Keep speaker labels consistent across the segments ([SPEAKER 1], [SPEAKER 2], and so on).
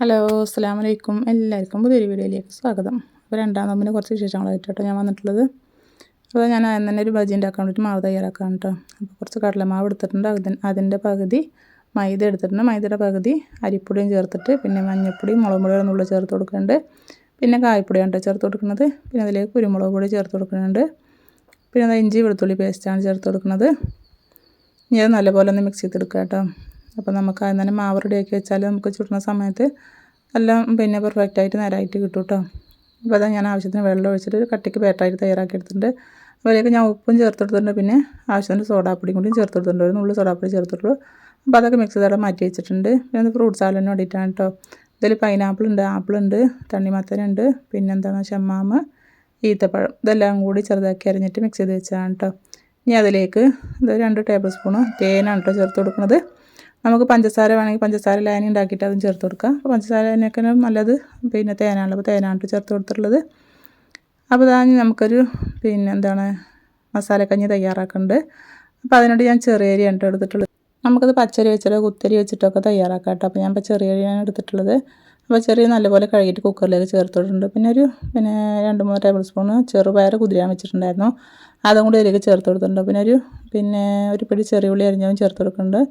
[SPEAKER 1] Hello അസ്സാം വലൈക്കും എല്ലാവർക്കും പുതിയൊരു വീഡിയോയിലേക്ക് സ്വാഗതം. അപ്പോൾ രണ്ടാം നോമ്പിന് കുറച്ച് വിശേഷങ്ങളായിട്ടോ ഞാൻ വന്നിട്ടുള്ളത്. അപ്പോൾ ഞാൻ അതിന് തന്നെ ഒരു ബജി ഉണ്ടാക്കാൻ വേണ്ടിയിട്ട് മാവ് തയ്യാറാക്കാൻ കേട്ടോ. അപ്പോൾ കുറച്ച് കടലമാവ് എടുത്തിട്ടുണ്ട്. അതിന് അതിന്റെ പകുതി മൈദ എടുത്തിട്ടുണ്ട്. മൈദയുടെ പകുതി അരിപ്പൊടിയും ചേർത്തിട്ട് പിന്നെ മഞ്ഞൾപ്പൊടിയും മുളക് പൊടിയും ഒന്നുള്ള ചേർത്ത് കൊടുക്കുന്നുണ്ട്. പിന്നെ കായപ്പൊടിയാണ് കേട്ടോ ചേർത്ത് കൊടുക്കുന്നത്. പിന്നെ അതിലേക്ക് കുരുമുളക് പൊടി ചേർത്ത് കൊടുക്കുന്നുണ്ട്. പിന്നെ അത് ഇഞ്ചി വെളുത്തുള്ളി പേസ്റ്റാണ് ചേർത്ത് കൊടുക്കുന്നത്. ഇനി അത് നല്ലപോലെ ഒന്ന് മിക്സ് ചെയ്തെടുക്കാം കേട്ടോ. അപ്പോൾ നമുക്ക് അതിന് തന്നെ മാവ് റെഡിയാക്കി വെച്ചാൽ നമുക്ക് ചുടുന്ന സമയത്ത് എല്ലാം പിന്നെ പെർഫെക്റ്റായിട്ട് നേരായിട്ട് കിട്ടും കേട്ടോ. അപ്പോൾ അതാ ഞാൻ ആവശ്യത്തിന് വെള്ളം ഒഴിച്ചിട്ട് കട്ടിക്ക് പേട്ടായിട്ട് തയ്യാറാക്കി എടുത്തിട്ടുണ്ട്. അതിലേക്ക് ഞാൻ ഉപ്പും ചേർത്ത് കൊടുത്തിട്ടുണ്ട്. പിന്നെ ആവശ്യത്തിന് സോഡാപ്പൊടിയും കൂടി ചേർത്ത് കൊടുത്തിട്ടുണ്ട്. ഒരു നുള്ളു സോഡാപ്പൊടി ചേർത്തിട്ടുള്ളൂ അപ്പോൾ അതൊക്കെ മിക്സ് ചെയ്തവിടെ മാറ്റി വെച്ചിട്ടുണ്ട്. പിന്നെ ഫ്രൂട്ട് സാലഡിന് വേണ്ടിയിട്ടാണ് കേട്ടോ. ഇതിൽ പൈനാപ്പിൾ ഉണ്ട് ആപ്പിൾ ഉണ്ട് തണ്ണിമത്തനുണ്ട് പിന്നെ എന്താണ് ഷമ്മാമ് ഈത്തപ്പഴം ഇതെല്ലാം കൂടി ചെറുതാക്കി അരിഞ്ഞിട്ട് മിക്സ് ചെയ്ത് വെച്ചതാണ് കേട്ടോ. ഇനി അതിലേക്ക് ഇത് രണ്ട് ടേബിൾ സ്പൂണ് തേനാണ് കേട്ടോ ചേർത്ത് കൊടുക്കുന്നത്. നമുക്ക് പഞ്ചസാര വേണമെങ്കിൽ പഞ്ചസാര ലായനി ഉണ്ടാക്കിയിട്ട് അതും ചേർത്ത് കൊടുക്കുക അപ്പോൾ പഞ്ചസാര ലായനിയൊക്കെ നല്ലത്. പിന്നെ തേനാണല്ലോ അപ്പോൾ തേനാണ് ചേർത്ത് കൊടുത്തിട്ടുള്ളത്. അപ്പോൾ അതാണ് നമുക്കൊരു പിന്നെ എന്താണ് മസാലക്കഞ്ഞി തയ്യാറാക്കുന്നുണ്ട്. അപ്പോൾ അതിനോട് ഞാൻ ചെറിയ അരി ആണ് എടുത്തിട്ടുള്ളത്. നമുക്കത് പച്ചരി വെച്ചിട്ടോ കുത്തരി വെച്ചിട്ടൊക്കെ തയ്യാറാക്കാം കേട്ടോ. അപ്പോൾ ഞാൻ ഇപ്പോൾ ചെറിയ അരിയാണ് എടുത്തിട്ടുള്ളത്. അപ്പോൾ ചെറിയ നല്ലപോലെ കഴുകിയിട്ട് കുക്കറിലേക്ക് ചേർത്തിട്ടുണ്ട് പിന്നെ ഒരു പിന്നെ രണ്ട് മൂന്ന് ടേബിൾ സ്പൂണ് ചെറുപയർ കുതിരാൻ വെച്ചിട്ടുണ്ടായിരുന്നു. അതും കൂടി ഇതിലേക്ക് ചേർത്ത് കൊടുത്തിട്ടുണ്ട്. പിന്നെ ഒരു പിന്നെ ഒരു പിടി ചെറിയ ഉള്ളി അരിഞ്ഞതും ചേർത്ത് കൊടുക്കുന്നുണ്ട്.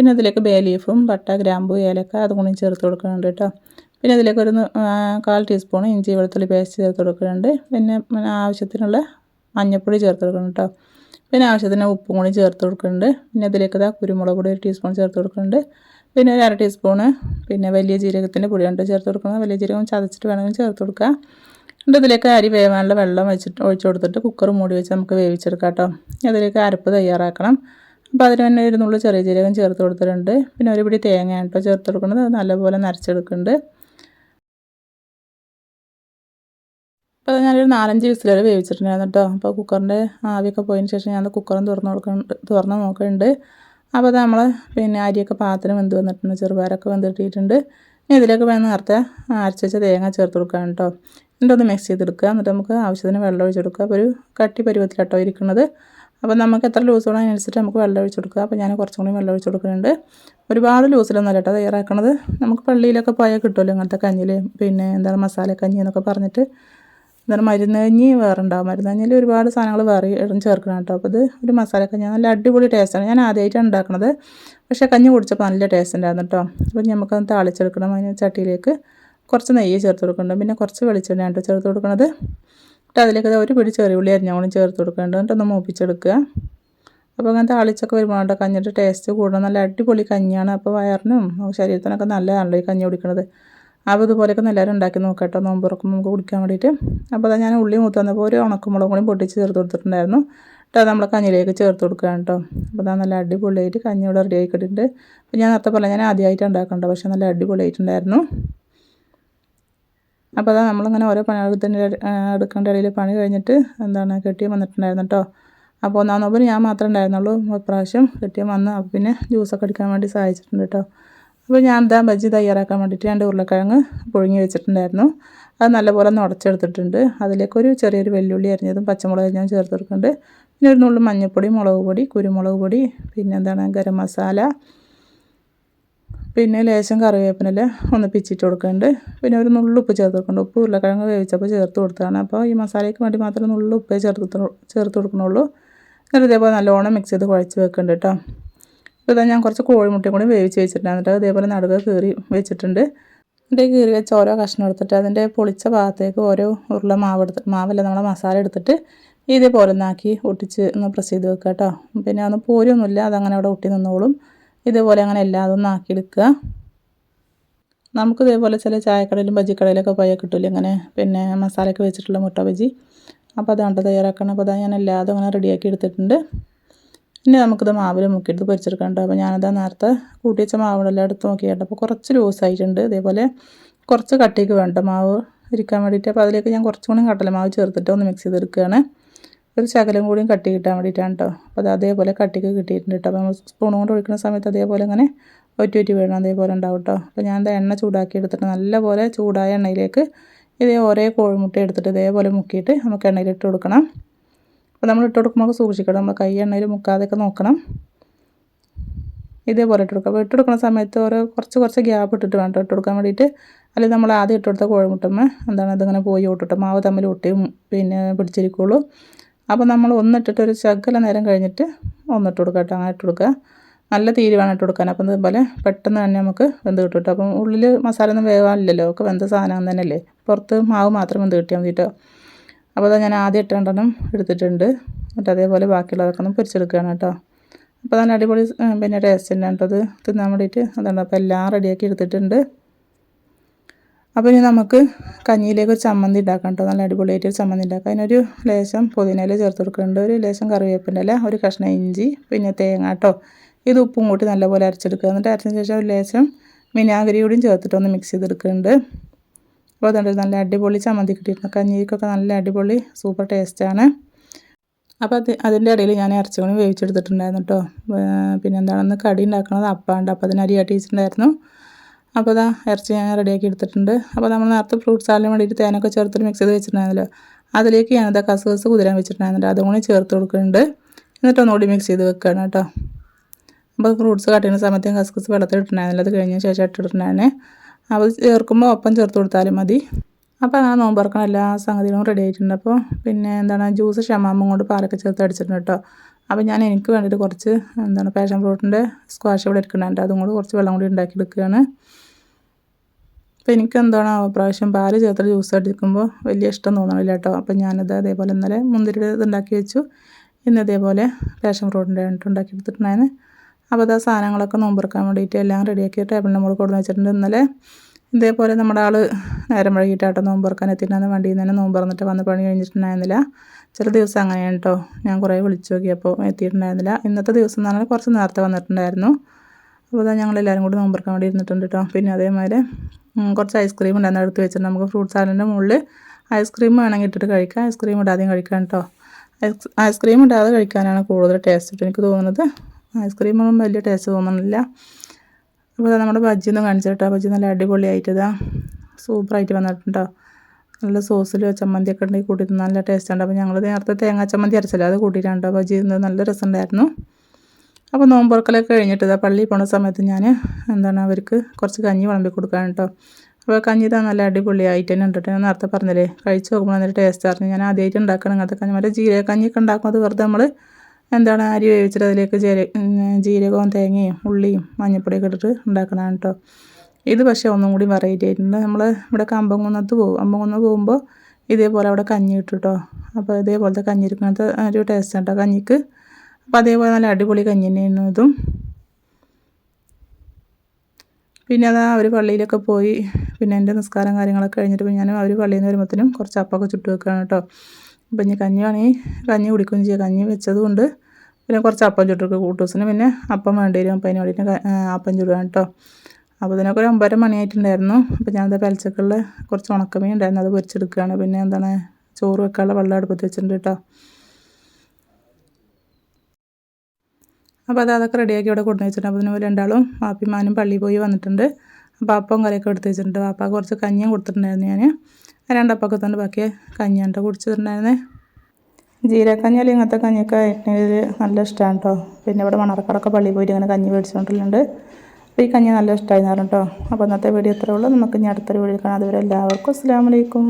[SPEAKER 1] പിന്നെ അതിലേക്ക് ബേ ലീഫും പട്ട ഗ്രാമ്പു ഏലക്ക അതും കൂടി ചേർത്ത് കൊടുക്കുന്നുണ്ട് കേട്ടോ. പിന്നെ അതിലേക്ക് ഒരു കാൽ ടീസ്പൂൺ ഇഞ്ചി വെളുത്തുള്ളി പേസ്റ്റ് ചേർത്ത് കൊടുക്കുന്നുണ്ട്. പിന്നെ ആവശ്യത്തിനുള്ള മഞ്ഞൾപ്പൊടി ചേർത്ത് കൊടുക്കണം കേട്ടോ. പിന്നെ ആവശ്യത്തിന് ഉപ്പും കൂടി ചേർത്ത് കൊടുക്കുന്നുണ്ട്. പിന്നെ അതിലേക്ക് ഇതാ കുരുമുളക് പൊടി ഒരു ടീസ്പൂൺ ചേർത്ത് കൊടുക്കുന്നുണ്ട്. പിന്നെ ഒരു അര ടീസ്പൂണ് പിന്നെ വലിയ ജീരകത്തിന്റെ പൊടിയുണ്ട് ചേർത്ത് കൊടുക്കുന്നത് വലിയ ജീരകം ചതച്ചിട്ട് വേണമെങ്കിൽ ചേർത്ത് കൊടുക്കുക എന്നിട്ട് ഇതിലേക്ക് അരി വേവാനുള്ള വെള്ളം വെച്ചിട്ട് ഒഴിച്ചു കൊടുത്തിട്ട് കുക്കർ മൂടി വെച്ച് നമുക്ക് വേവിച്ചെടുക്കാം കേട്ടോ. അതിലേക്ക് അരപ്പ് തയ്യാറാക്കണം. അപ്പോൾ അതിന് തന്നെ ഇരുന്നുള്ള ചെറിയ ജീരകം ചേർത്ത് കൊടുത്തിട്ടുണ്ട്. പിന്നെ ഒരു പിടി തേങ്ങയാണ് കേട്ടോ ചേർത്ത് കൊടുക്കുന്നത്. അത് നല്ലപോലെ നരച്ചെടുക്കുന്നുണ്ട്. അപ്പോൾ അത് ഞാനൊരു നാലഞ്ച് വിസിലൊരു വേവിച്ചിട്ടുണ്ടായിരുന്നു കേട്ടോ. അപ്പോൾ കുക്കറിന്റെ ആവിയൊക്കെ പോയതിന് ശേഷം ഞാൻ കുക്കറും തുറന്ന് കൊടുക്കുന്നുണ്ട് തുറന്ന് നോക്കുന്നുണ്ട്. അപ്പോൾ അത് നമ്മൾ പിന്നെ അരിയൊക്കെ പാത്രം വെന്ത് വന്നിട്ടുണ്ട്. ചെറുപയറൊക്കെ വെന്തിട്ടിട്ടുണ്ട് ഇനി ഇതിലേക്ക് വേണം നേരത്തെ അരച്ച് വെച്ച തേങ്ങ ചേർത്ത് കൊടുക്കാം കേട്ടോ. എന്നിട്ടൊന്ന് മിക്സ് ചെയ്തെടുക്കുക. എന്നിട്ട് നമുക്ക് ആവശ്യത്തിന് വെള്ളം ഒഴിച്ചെടുക്കുക അപ്പോൾ ഒരു കട്ടി പരുവത്തിലാട്ടോ ഇരിക്കുന്നത്. അപ്പോൾ നമുക്ക് എത്ര ലൂസ് വേണം അതിനനുസരിച്ച് നമുക്ക് വെള്ളം ഒഴിച്ച് കൊടുക്കുക. അപ്പോൾ ഞാൻ കുറച്ചും കൂടി വെള്ളം ഒഴിച്ച് കൊടുക്കുന്നുണ്ട്. ഒരുപാട് ലൂസിലൊന്നും അല്ല കേട്ടോ തയ്യാറാക്കണത്. നമുക്ക് പള്ളിയിലൊക്കെ പോയാൽ കിട്ടുമല്ലോ ഇങ്ങനത്തെ കഞ്ഞിൽ പിന്നെ എന്താണ് മസാല കഞ്ഞി എന്നൊക്കെ പറഞ്ഞിട്ട്. എന്താണ് മരുന്ന് കഞ്ഞി വേറെ ഉണ്ടാവും മരുന്ന് കഞ്ഞിൽ ഒരുപാട് സാധനങ്ങൾ വേറെ ചേർക്കണം കേട്ടോ. അപ്പോൾ ഇത് ഒരു മസാല കഞ്ഞി. നല്ല അടിപൊളി ടേസ്റ്റാണ് ഞാൻ ആദ്യമായിട്ടാണ് ഉണ്ടാക്കുന്നത് പക്ഷേ കഞ്ഞി കുടിച്ചപ്പോൾ നല്ല ടേസ്റ്റ് ഉണ്ടായിരുന്നു കേട്ടോ. അപ്പോൾ നമുക്കത് താളിച്ചെടുക്കണം. അതിന് ചട്ടിയിലേക്ക് കുറച്ച് നെയ്യ് ചേർത്ത് കൊടുക്കുന്നുണ്ട്. പിന്നെ കുറച്ച് വെളിച്ചെണ്ണയാണ് കേട്ടോ ചേർത്ത് കൊടുക്കുന്നത് എന്നിട്ട് അതിലേക്ക് ഒരു പിടി ചെറിയ ഉള്ളി ചേർത്ത് കൊടുക്കേണ്ടത് എന്നിട്ടൊന്ന് മൂപ്പിച്ചെടുക്കുക. അപ്പോൾ അങ്ങനെ താളിച്ചൊക്കെ വരുമ്പോൾ കഞ്ഞിന്റെ ടേസ്റ്റ് കൂടണം നല്ല അടിപൊളി കഞ്ഞിയാണ്. അപ്പോൾ വയറിനും ശരീരത്തിനൊക്കെ നല്ലതാണല്ലോ ഈ കഞ്ഞി കുടിക്കുന്നത് അപ്പോൾ ഇതുപോലെയൊക്കെ എല്ലാവരും ഉണ്ടാക്കി നോക്കട്ടോ നോമ്പ് തുറക്കുമ്പോൾ നമുക്ക് കുടിക്കാൻ വേണ്ടിയിട്ട്. അപ്പോൾ അതാ ഞാൻ ഉള്ളി മൂത്ത് വന്നപ്പോൾ ഒരു ഉണക്കമുളകും കൂടി പൊട്ടിച്ച് ചേർത്ത് കൊടുത്തിട്ടുണ്ടായിരുന്നു. എന്നിട്ട് അത് നമ്മൾ കഞ്ഞിയിലേക്ക് ചേർത്ത് കൊടുക്കുകയാണ് കേട്ടോ. അപ്പോൾ അതാ നല്ല അടിപൊളിയായിട്ട് കഞ്ഞി ഇവിടെ റെഡി ആയിക്കിട്ടുണ്ട് അപ്പോൾ ഞാൻ നേരത്തെ പറഞ്ഞാൽ ഞാൻ ആദ്യമായിട്ട് ഉണ്ടാക്കേണ്ടത്. പക്ഷേ നല്ല അടിപൊളിയായിട്ടുണ്ടായിരുന്നു. അപ്പോൾ അതാ നമ്മളിങ്ങനെ ഓരോ പണി എടുത്തിന്റെ എടുക്കേണ്ട ഇടയിൽ പണി കഴിഞ്ഞിട്ട് എന്താണ് കെട്ടിയും വന്നിട്ടുണ്ടായിരുന്നു കേട്ടോ അപ്പോൾ ഒന്നാം നോമ്പിന് ഞാൻ മാത്രമേ ഉണ്ടായിരുന്നുള്ളൂ. പ്രാവശ്യം കെട്ടിയ വന്ന് പിന്നെ ജ്യൂസൊക്കെ അടിക്കാൻ വേണ്ടി സഹായിച്ചിട്ടുണ്ട് കേട്ടോ അപ്പോൾ ഞാൻ എന്താ ബജ്ജി തയ്യാറാക്കാൻ വേണ്ടിയിട്ട് രണ്ട് ഉരുളക്കിഴങ്ങ് പുഴുങ്ങി വെച്ചിട്ടുണ്ടായിരുന്നു. അത് നല്ലപോലെ ഒന്ന് ഉടച്ചെടുത്തിട്ടുണ്ട് അതിലേക്കൊരു ചെറിയൊരു വെല്ലുള്ളി അരിഞ്ഞതും പച്ചമുളക് ഞാൻ ചേർത്തെടുക്കുന്നുണ്ട് പിന്നെ ഒരു നുള്ളു മഞ്ഞൾപ്പൊടി മുളക് പൊടി കുരുമുളക് പൊടി പിന്നെ എന്താണ് ഗരം മസാല പിന്നെ ലേശം കറിവേപ്പിനിൽ ഒന്ന് പിച്ചിട്ട് കൊടുക്കുന്നുണ്ട്. പിന്നെ ഒരു നുള്ളുപ്പ് ചേർത്ത് കൊടുക്കുന്നുണ്ട്. ഉപ്പ് ഉരുളക്കിഴങ്ങ് വേവിച്ചപ്പോൾ ചേർത്ത് കൊടുത്തതാണ്. അപ്പോൾ ഈ മസാലയ്ക്ക് വേണ്ടി മാത്രം നുള്ളുപ്പേ ചേർത്ത് ചേർത്ത് കൊടുക്കണുള്ളൂ എന്നിട്ട് ഇതേപോലെ നല്ലോണം മിക്സ് ചെയ്ത് കുഴച്ച് വെക്കുന്നുണ്ട് കേട്ടോ. അപ്പോൾ ഇതാ ഞാൻ കുറച്ച് കോഴിമുട്ടയും കൂടി വേവിച്ച് വെച്ചിട്ടുണ്ട്. എന്നിട്ട് ഇതേപോലെ നടുക കീറി വെച്ചിട്ടുണ്ട്. എന്നിട്ട് കീറി വെച്ച് ഓരോ കഷ്ണം എടുത്തിട്ട് അതിന്റെ പൊളിച്ച ഭാഗത്തേക്ക് ഓരോ ഉരുള മാവ് എടുത്ത് മാവല്ല നമ്മളെ മസാല എടുത്തിട്ട് ഇതേപോലെ ഒന്നാക്കി ഒട്ടിച്ച് ഒന്ന് പ്രസ് ചെയ്ത് വെക്കുക കേട്ടോ. പിന്നെ അതൊന്നും പോരൊന്നുമില്ല അതങ്ങനെ അവിടെ ഒട്ടി നിന്നോളും. ഇതേപോലെ അങ്ങനെ എല്ലാതും ഒന്ന് ആക്കിയെടുക്കുക. നമുക്ക് ഇതേപോലെ ചില ചായക്കടയിലും ബജിക്കടയിലൊക്കെ പോയാൽ കിട്ടില്ല ഇങ്ങനെ പിന്നെ മസാലയൊക്കെ വെച്ചിട്ടുള്ള മുട്ട ബജി അപ്പോൾ അതാണ് തയ്യാറാക്കണം. അപ്പോൾ അതാ ഞാൻ എല്ലാതും അങ്ങനെ റെഡിയാക്കി എടുത്തിട്ടുണ്ട്. ഇനി നമുക്കിത് മാവിൽ മുക്കിയെടുത്ത് പൊരിച്ചെടുക്കണ്ട അപ്പോൾ ഞാനതാ നേരത്തെ കൂട്ടി വെച്ച മാവുകളെല്ലാം എടുത്ത് നോക്കിയിട്ട്. അപ്പോൾ കുറച്ച് ലൂസായിട്ടുണ്ട് ഇതേപോലെ. കുറച്ച് കട്ടിക്ക് വേണ്ട മാവ് ഇരിക്കാൻ വേണ്ടിയിട്ട്. അപ്പോൾ അതിലേക്ക് ഞാൻ കുറച്ചും കൂടി കടലമാവ് ചേർത്തിട്ട് ഒന്ന് മിക്സ് ചെയ്തെടുക്കുകയാണ്. ഒരു ശകലം കൂടിയും കട്ടി കിട്ടാൻ വേണ്ടിയിട്ടാണ് കേട്ടോ അപ്പോൾ അത് അതേപോലെ കട്ടിക്ക് കിട്ടിയിട്ടുണ്ട് കേട്ടോ അപ്പോൾ നമ്മൾ സ്പൂൺ കൊണ്ട് ഒഴിക്കുന്ന സമയത്ത് അതേപോലെ അങ്ങനെ ഒറ്റ ഒറ്റി വേണം. അതേപോലെ ഉണ്ടാവും കേട്ടോ അപ്പോൾ ഞാൻ എണ്ണ ചൂടാക്കി എടുത്തിട്ട് നല്ലപോലെ ചൂടായ എണ്ണയിലേക്ക് ഇതേ ഒരേ കോഴിമുട്ട എടുത്തിട്ട് ഇതേപോലെ മുക്കിയിട്ട് നമുക്ക് എണ്ണയിലിട്ട് കൊടുക്കണം. അപ്പോൾ നമ്മൾ ഇട്ട് കൊടുക്കുമ്പോൾ സൂക്ഷിക്കണം. നമ്മൾ കൈ എണ്ണയിൽ മുക്കാതെയൊക്കെ നോക്കണം. ഇതേപോലെ ഇട്ട് കൊടുക്കുക അപ്പോൾ ഇട്ട് കൊടുക്കുന്ന സമയത്ത് ഓരോ കുറച്ച് കുറച്ച് ഗ്യാപ്പ് ഇട്ടിട്ട് വേണം ഇട്ട് കൊടുക്കാൻ വേണ്ടിയിട്ട്. അല്ലെങ്കിൽ നമ്മൾ ആദ്യം ഇട്ട് കോഴിമുട്ടമ്മ എന്താണ് അതിങ്ങനെ പോയി ഓട്ടിട്ട് മാവ് തമ്മിൽ ഒട്ടിയും പിന്നെ പിടിച്ചിരിക്കുള്ളൂ. അപ്പോൾ നമ്മൾ ഒന്നിട്ടിട്ട് ഒരു ശകല നേരം കഴിഞ്ഞിട്ട് ഒന്നിട്ട് കൊടുക്കുക കേട്ടോ. അങ്ങനെ ഇട്ട് കൊടുക്കുക. നല്ല തീരുവാണ് വേണം ഇട്ട് കൊടുക്കാൻ. അപ്പം ഇതുപോലെ പെട്ടെന്ന് തന്നെ നമുക്ക് വെന്ത് കിട്ടും കേട്ടോ. അപ്പം ഉള്ളിൽ മസാല ഒന്നും വേവാനില്ലല്ലോ. ഒക്കെ വെന്ത സാധനം തന്നെയല്ലേ. പുറത്ത് മാവ് മാത്രം വെന്ത് കിട്ടിയാൽ മതി കേട്ടോ. അപ്പോൾ അതാ ഞാൻ ആദ്യം ഇട്ട് രണ്ടെണ്ണം എടുത്തിട്ടുണ്ട്. എന്നിട്ട് അതേപോലെ ബാക്കിയുള്ളതൊക്കെ ഒന്ന് പൊരിച്ചെടുക്കുകയാണ് കേട്ടോ. അപ്പോൾ നല്ല അടിപൊളി പിന്നെ ടേസ്റ്റ് തന്നെ കേട്ടോ. അത് തിന്നാൻ വേണ്ടിയിട്ട് അതുകൊണ്ട് അപ്പോൾ എല്ലാം റെഡിയാക്കി എടുത്തിട്ടുണ്ട്. അപ്പോൾ ഇനി നമുക്ക് കഞ്ഞിയിലേക്ക് ഒരു ചമ്മന്തി ഉണ്ടാക്കാം കേട്ടോ. നല്ല അടിപൊളിയായിട്ട് ഒരു ചമ്മന്തി ഉണ്ടാക്കാം. അതിനൊരു ലേശം പുതിനയില ചേർത്ത് കൊടുക്കുന്നുണ്ട്. ഒരു ലേശം കറിവേപ്പിന്റെ ഇല ഒരു കഷ്ണം ഇഞ്ചി പിന്നെ തേങ്ങ കേട്ടോ. ഇത് ഉപ്പും കൂട്ടി നല്ലപോലെ അരച്ചെടുക്കുക. എന്നിട്ട് അരച്ചതിന് ശേഷം ഒരു ലേശം വിനാഗിരി കൂടിയും ചേർത്തിട്ടൊന്ന് മിക്സ് ചെയ്തെടുക്കുന്നുണ്ട്. അപ്പോൾ അതുകൊണ്ട് നല്ല അടിപൊളി ചമ്മന്തി കിട്ടിയിട്ടുണ്ട്. കഞ്ഞിക്കൊക്കെ നല്ല അടിപൊളി സൂപ്പർ ടേസ്റ്റാണ് അപ്പോൾ അത് അതിന്റെ ഇടയിൽ ഞാൻ ഇറച്ചിക്കണി വേവിച്ചെടുത്തിട്ടുണ്ടായിരുന്നു കേട്ടോ. പിന്നെ എന്താണെന്ന് കടി ഉണ്ടാക്കണത് അപ്പാണ്ട്. അപ്പോൾ അതിന് അരി ആട്ടിച്ചിട്ടുണ്ടായിരുന്നു അപ്പോൾ അതാ ഇറച്ചി ഞാൻ റെഡിയാക്കി എടുത്തിട്ടുണ്ട്. അപ്പോൾ നമ്മൾ നേരത്തെ ഫ്രൂട്ട് സാലിന് വേണ്ടിയിട്ട് തേനൊക്കെ ചേർത്തിട്ട് മിക്സ് ചെയ്ത് വെച്ചിട്ടുണ്ടായിരുന്നല്ലോ. അതിലേക്ക് ഞാനത് കസുകസ് കുതിരാൻ വെച്ചിട്ടുണ്ടായിരുന്നില്ല അതും കൂടി ചേർത്ത് കൊടുക്കുന്നുണ്ട്. എന്നിട്ട് ഒന്നുകൂടി മിക്സ് ചെയ്ത് വെക്കുകയാണ് കേട്ടോ. അപ്പോൾ ഫ്രൂട്ട്സ് കട്ട് ചെയ്യുന്ന സമയത്ത് കസ്കസ് വെള്ളത്തിലിട്ടുണ്ടായിരുന്നില്ല അത് കഴിഞ്ഞ ശേഷം ഇട്ടിട്ടുണ്ടായിരുന്നെ അപ്പോൾ ചേർക്കുമ്പോൾ ഒപ്പം ചേർത്ത് കൊടുത്താലും മതി. അപ്പോൾ അങ്ങനെ നോമ്പ് എല്ലാ സംഗതികളും റെഡി ആയിട്ടുണ്ട്. അപ്പോൾ പിന്നെ എന്താണ്? ജ്യൂസ് ഷമാമും കൊണ്ട് പാലൊക്കെ ചേർത്ത് അടിച്ചിട്ടുണ്ട് കേട്ടോ. അപ്പോൾ ഞാൻ എനിക്ക് വേണ്ടിയിട്ട് കുറച്ച് എന്താണ് പാഷൻ ഫ്രൂട്ടിന്റെ സ്ക്വാഷ് ഇവിടെ എടുക്കുന്നുണ്ട് അതും കൂടി കുറച്ച് വെള്ളം കൂടി ഉണ്ടാക്കി എടുക്കുകയാണ്. അപ്പോൾ എനിക്ക് എന്താണ് പ്രാവശ്യം പാൽ ചേർത്ത് ജ്യൂസ് അടിക്കുമ്പോൾ വലിയ ഇഷ്ടം തോന്നണില്ല കേട്ടോ. അപ്പോൾ ഞാനത് അതേപോലെ ഇന്നലെ മുന്തിരിയുടെ ഇത് ഉണ്ടാക്കി വെച്ചു. ഇന്ന് അതേപോലെ പാഷൻ ഫ്രൂട്ടിന്റെ ഉണ്ടാക്കി എടുത്തിട്ടുണ്ടായിരുന്നു. അപ്പോൾ അത് ആ സാധനങ്ങളൊക്കെ നോമ്പെടുക്കാൻ വേണ്ടിയിട്ട് എല്ലാം റെഡിയാക്കിയിട്ട് ടേബിളിന്റെ മുകളിൽ കൊടുന്ന് വെച്ചിട്ടുണ്ട്. ഇന്നലെ ഇതേപോലെ നമ്മുടെ ആൾ നേരം വൈകിട്ടാട്ടോ നോമ്പ് തുറക്കാൻ എത്തിയിട്ടാണ് വണ്ടിയിൽ നിന്ന് തന്നെ നോമ്പ് തുറന്നിട്ട് വന്ന് പണി കഴിഞ്ഞിട്ടുണ്ടായിരുന്നില്ല. ചില ദിവസം അങ്ങനെയാണ് കേട്ടോ ഞാൻ കുറേ വിളിച്ചു നോക്കിയപ്പോൾ എത്തിയിട്ടുണ്ടായിരുന്നില്ല. ഇന്നത്തെ ദിവസം എന്ന് പറഞ്ഞാൽ കുറച്ച് നേരത്തെ വന്നിട്ടുണ്ടായിരുന്നു. അപ്പോൾ അതാ ഞങ്ങളെല്ലാവരും കൂടി നോമ്പ് തുറക്കാൻ വേണ്ടി ഇരുന്നിട്ടുണ്ട് കേട്ടോ പിന്നെ അതേമാതിരി കുറച്ച് ഐസ്ക്രീം ഉണ്ടായിരുന്നു എടുത്ത് വെച്ചിട്ട് നമുക്ക് ഫ്രൂട്ട് സാലഡിന്റെ മുകളിൽ ഐസ്ക്രീം വേണമെങ്കിൽ ഇട്ടിട്ട് കഴിക്കാം. ഐസ്ക്രീം ഇടാതെയും കഴിക്കാം കേട്ടോ ഐസ്ക്രീം ഇടാതെ കഴിക്കാനാണ് കൂടുതൽ ടേസ്റ്റ് എനിക്ക് തോന്നുന്നത്. ഐസ്ക്രീമൊന്നും വലിയ ടേസ്റ്റ് തോന്നുന്നില്ല. അപ്പോൾ നമ്മുടെ ബജ്ജിയൊന്നും കാണിച്ചിട്ടോ. ബജ്ജി നല്ല അടിപൊളിയായിട്ടതാ സൂപ്പറായിട്ട് വന്നിട്ടുണ്ടോ? നല്ല സോസിൽ ചമ്മന്തിയൊക്കെ ഉണ്ടെങ്കിൽ കൂട്ടിയിട്ട് നല്ല ടേസ്റ്റ് ഉണ്ട്. അപ്പോൾ ഞങ്ങൾ നേരത്തെ തേങ്ങാ ചമ്മന്തി അരച്ചല്ലോ അത് കൂട്ടിയിട്ടാണ് ബജ്ജി ബജ്ജി നല്ല രസമുണ്ടായിരുന്നു. അപ്പോൾ നോമ്പുറക്കലൊക്കെ കഴിഞ്ഞിട്ട് ഇതാ പള്ളിയിൽ പോണ സമയത്ത് ഞാൻ എന്താണ് അവർക്ക് കുറച്ച് കഞ്ഞി വിളമ്പി കൊടുക്കാൻ കേട്ടോ. അപ്പോൾ കഞ്ഞി ഇതാ നല്ല അടിപൊളിയായിട്ട് തന്നെ ഉണ്ട് ഞാൻ നേരത്തെ പറഞ്ഞില്ലേ കഴിച്ച് നോക്കുമ്പോൾ നല്ല ടേസ്റ്റ് ആയിരുന്നു. ഞാൻ ആദ്യമായിട്ട് ഉണ്ടാക്കണം ഇങ്ങനത്തെ കഞ്ഞി. മറ്റേ ജീരക കഞ്ഞിയൊക്കെ ഉണ്ടാക്കുന്നത് വെറുതെ നമ്മൾ എന്താണ് അരി വേവിച്ചിട്ട് അതിലേക്ക് ജീര ജീരകവും തേങ്ങയും ഉള്ളിയും മഞ്ഞൾപ്പൊടിയൊക്കെ ഇട്ടിട്ട് ഉണ്ടാക്കണതാണ് കേട്ടോ ഇത് പക്ഷേ ഒന്നും കൂടി വെറൈറ്റി ആയിട്ടുണ്ട്. നമ്മൾ ഇവിടെ കമ്പംകുന്നത്ത് പോകും. അമ്പംകുന്ന് പോകുമ്പോൾ ഇതേപോലെ അവിടെ കഞ്ഞി ഇട്ടു കേട്ടോ അപ്പോൾ ഇതേപോലത്തെ കഞ്ഞി ഇരിക്കുന്നത് ഒരു ടേസ്റ്റ് കേട്ടോ കഞ്ഞിക്ക് അപ്പോൾ അതേപോലെ നല്ല അടിപൊളി കഞ്ഞി തന്നെയായിരുന്നു പിന്നെ അതാ അവർ പള്ളിയിലൊക്കെ പോയി. പിന്നെ എന്റെ നിസ്കാരം കാര്യങ്ങളൊക്കെ കഴിഞ്ഞിട്ട് പിന്നെ ഞാൻ അവർ പള്ളിയിൽ നിന്ന് വരുമ്പോഴത്തേനും കുറച്ച് അപ്പമൊക്കെ ചുട്ടു വെക്കുകയാണ് കേട്ടോ അപ്പം ഇനി കഞ്ഞി വേണമെങ്കിൽ കഞ്ഞി കുടിക്കുകയും ചെയ്യാം. കഞ്ഞി വെച്ചതുകൊണ്ട് പിന്നെ കുറച്ച് അപ്പം ചുട്ടൊക്കെ കൂട്ടൂസിന്. പിന്നെ അപ്പം വേണ്ടി വരും അപ്പം അതിന് അപ്പം ചുടുകയാണ് കേട്ടോ അപ്പോൾ ഇതിനൊക്കെ ഒരു ഒമ്പതര മണിയായിട്ടുണ്ടായിരുന്നു. അപ്പോൾ ഞാൻ ഞാനത് പലച്ചക്കുള്ള കുറച്ച് ഉണക്കമീൻ ഉണ്ടായിരുന്നു. അത് പൊരിച്ചെടുക്കുകയാണ്. പിന്നെ എന്താണ് ചോറ് വെക്കാനുള്ള വെള്ളം അടുപ്പത്ത് വെച്ചിട്ടുണ്ട് കേട്ടോ അപ്പോൾ അത് അതൊക്കെ റെഡിയാക്കി ഇവിടെ കൊണ്ടു വെച്ചിട്ടുണ്ട്. അപ്പോൾ ഇതിന് രണ്ടാളും വാപ്പിമാനും പള്ളിയിൽ പോയി വന്നിട്ടുണ്ട്. അപ്പോൾ അപ്പം കറിയൊക്കെ എടുത്ത് വെച്ചിട്ടുണ്ട്. വാപ്പ കുറച്ച് കഞ്ഞിയും കൊടുത്തിട്ടുണ്ടായിരുന്നു ഞാൻ രണ്ടപ്പൊക്കെ തന്നെ ബാക്കി കഞ്ഞിയാണ്ട് കുടിച്ചിട്ടുണ്ടായിരുന്നേ. ജീരക്കഞ്ഞി അല്ലെങ്കിൽ ഇങ്ങനത്തെ കഞ്ഞിയൊക്കെ ആയിട്ടുണ്ടെങ്കിൽ നല്ല ഇഷ്ടമാണ് കേട്ടോ പിന്നെ ഇവിടെ മണർക്കാടൊക്കെ പള്ളിയിൽ പോയിട്ട് ഇങ്ങനെ കഞ്ഞി മേടിച്ചുകൊണ്ടിട്ടുണ്ട് അപ്പോൾ ഈ കഞ്ഞി നല്ല ഇഷ്ടമായിരുന്നു കേട്ടോ അപ്പോൾ ഇന്നത്തെ വീഡിയോ ഇത്രേ ഉള്ളൂ. നമുക്ക് ഇനി അടുത്തൊരു വീഡിയോ കാണാം. അതുവരെ എല്ലാവർക്കും അസ്സാം വലൈക്കും